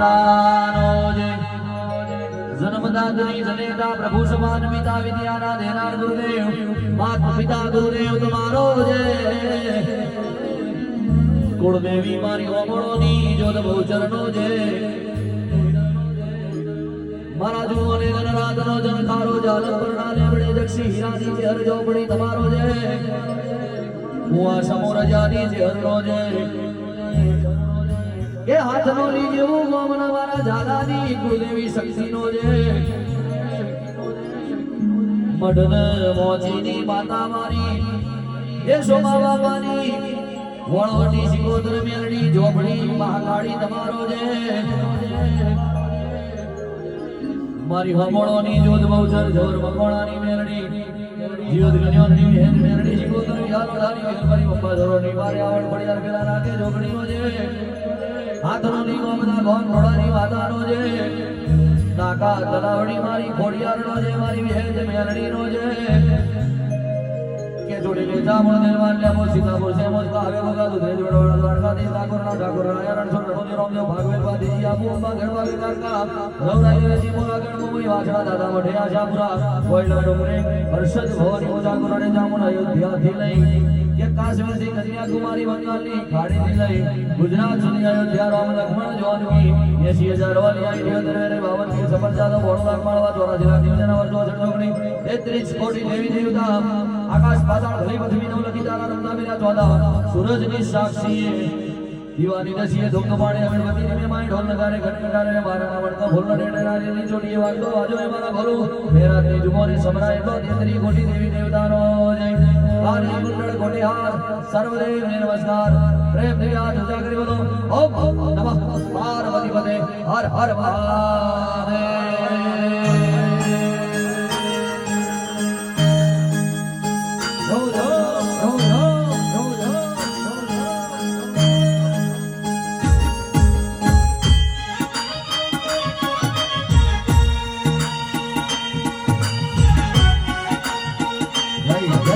માતાનો જય. જન્મદાત્રી જનેતા પ્રભુ સમાન પિતા વિદ્યાના દેનાર ગુરુદેવ માતા પિતા ગુરુદેવ તમારો જય. કુળદેવી મારી ઓગણોની જોત બહુચરનો જય. મારા જુઓને ગણરાતનો જનખારો જાલમ પરણાલે બડે જક્ષી હીરાની જે હર જોપડી તમારો જય. હું આ સમોરજાની જે હરનો જય. કે હાથનો લી જેવું ગોમના મારા ઝાલાની કુળદેવી શક્તિનો જય મઢન મોચીની માતા મારી એ સોમા બાપાની વળોની સિકોદર મેલડી જોબડી મહાકાળી તમારો જય મારી હમણોની જોત બહુચર જોર મકોણાની મેલડી જીવત ગણ્યોની હેત મેલડી સિકોદર વિહારો ધારી વેલપરી પપ્પા ધરોની મારે આવડ પડિયાર પેલા નાકે જોગણીનો જે હાથનો દીવો બધા ગોમ ઘોડાની વાતાનો જે નાકા તલાવડી મારી ખોડિયારનો જે મારી વિહેજ મેલડીનો જે જોડી લે જામણ દેવાન લેમો સીતાપુર સેમોજ કાવે બગા દુધે જોડો દ્વારકાધીશ ઠાકોરના ઠાકોર નારાયણ છોડ રણોજી રામદેવ ભાગવત વાદી આપુ અંબા ગણવા વિકારકા નવરાય વેજી મોરા ગણ મોઈ વાછડા દાદા મઢે આશાપુરા કોઈલા ડુંગરે હર્ષદ ભવાની ઓજા ગુરાડે જામણ અયોધ્યાથી લઈ કે કાશ્મીરથી કન્યાકુમારી બંગાળની ખાડીથી લઈ ગુજરાત સુધી અયોધ્યા રામ લક્ષ્મણ જોનકી એસી હજાર વાલી આઈ અઠ્યોતેર વેરે બાવન કી સફળ જાદવ ભોળો લાખ માળવા ચોરા જિલ્લા દિવસના વર્ષો અડસઠ તેત્રીસ કોટી દેવી દેવતા, આકાશ પાતાળ ભલી પૃથ્વી નવ લખી તારા રમતા મેરા ચોદા, સૂરજની સાક્ષી દીવાની નસીએ ધૂપ પાડે અગરબત્તી ને મેમાય ઢોલ નગારે, ઘટ નગારે ને મારા ભોલ ભોલનો ડેડે રાજેની ચોટીએ વાગતો, વાજો એ મારા ભલો. મેરા તે જુમોની સમરાય તો તેત્રી કોટી દેવી દેવતાનો જય. કાલી ગુંડળ કોટી હાર, સર્વદેવ ને નમસ્કાર. પ્રેમથી હાથ ઊંચા કરી બોલો. ઓમ નમઃ પાર્વતી પતે હર હર જય